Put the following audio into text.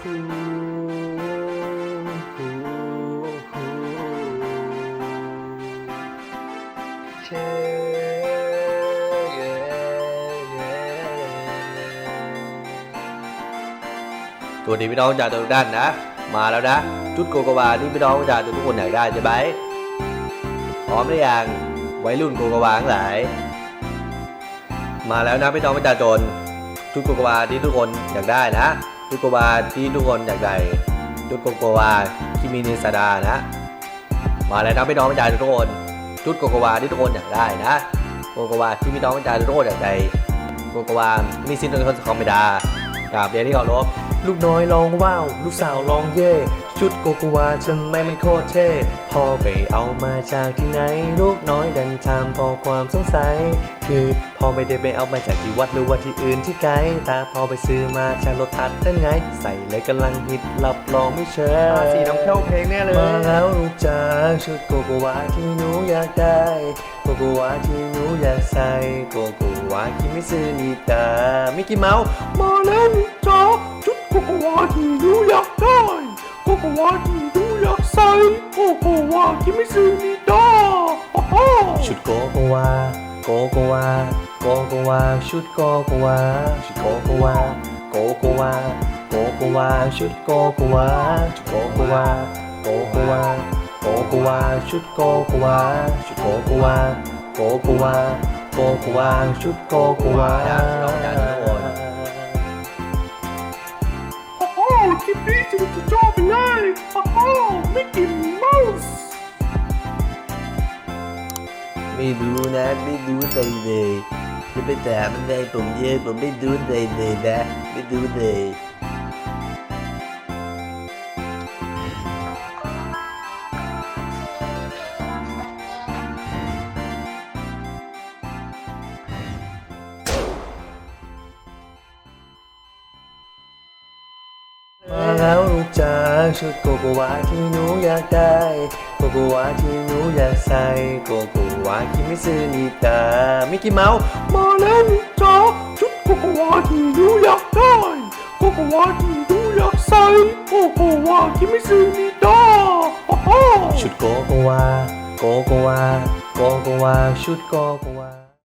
ตัวนี้พี่น้องจากทุกด้านนะ มาแล้วนะ ชุดโกโกวาที่พี่น้องจากทุกคนอยากได้ใช่ไหมพร้อมหรือยังวัยรุ่นโกโกวาทั้งหลาย มาแล้วนะพี่น้องประชาชนชุดโกโกวาที่ทุกคนอยากได้นะ ชุดโกโกวาที่ทุกคนอยากได้ชุดโกโกวาที่มีนิสดานะ มาแล้วนะพี่น้องประชาชนทุกคนชุดโกโกวาที่ทุกคนอยากได้นะโกโกวาที่มีน้องประชาชนทุกคนอยากได้โกโกวามีซินโดนคอมเมดากราบเรียนที่เคารพลูกน้อยร้องว้าว ลูกสาวร้องเย่ ชุดโกโกวาทำไมมันโคตรเท่พ่อไปเอามาจากที่ไหน ลูกน้อยดันถามพอความสงสัย คือพ่อไม่ได้ไปเอามาจากที่วัดหรือว่าที่อื่นที่ไกลแต่พ่อไปซื้อมาจากรถทัดนั่นไง ใส่เลยกำลังฮิตรับรองไม่เชื่อสีน้ำเข้าเพลงแน่เลย มาแล้วลูกจ๋าชุดโกโกวาที่หนูอยากได้โกโกวาที่หนูอยากใส่โกโกวาคิมิซึนิตามิกกี้เมาส์มาแล้วลูกจ๋าชุดโกโกวาที่หนู โกโกวาที่หนูอยากใส่โกโกวาคิมิซึนิตาชุดโกโกวาโกโกวาโกโกวาชุดโกโกวาชุดโกโกวาโกโกวาโกโกวาชุดโกโกวาชุดโกโกวาโกโกวาโกโกวาชุดโกโกวาชุดโกโกวาโกโกวาโกโกวาชุดโกโกวา โหคลิปนี้จะจะชอบไปเลยโอ้โหไม่กินเมาส์ไม่รู้นะไม่รู้ใจเลยจะไปถามอะไรผมเยอะผมไม่รู้ใจเลยนะไม่รู้เลย มาแล้วลูกจ๋าชุดโกโกวาที่หนูอยากได้ โกโกวาที่หนูอยากใส่ โกโกวาคิมิซึนิตามิกกี้เมาส์มาแล้วลูกจ๋าชุดโกโกวาที่หนูอยากได้ โกโกวาที่หนูอยากใส่ โกโกวาคิมิซึนิตาชุดโกโกวา โกโกวา โกโกวา ชุดโกโกวา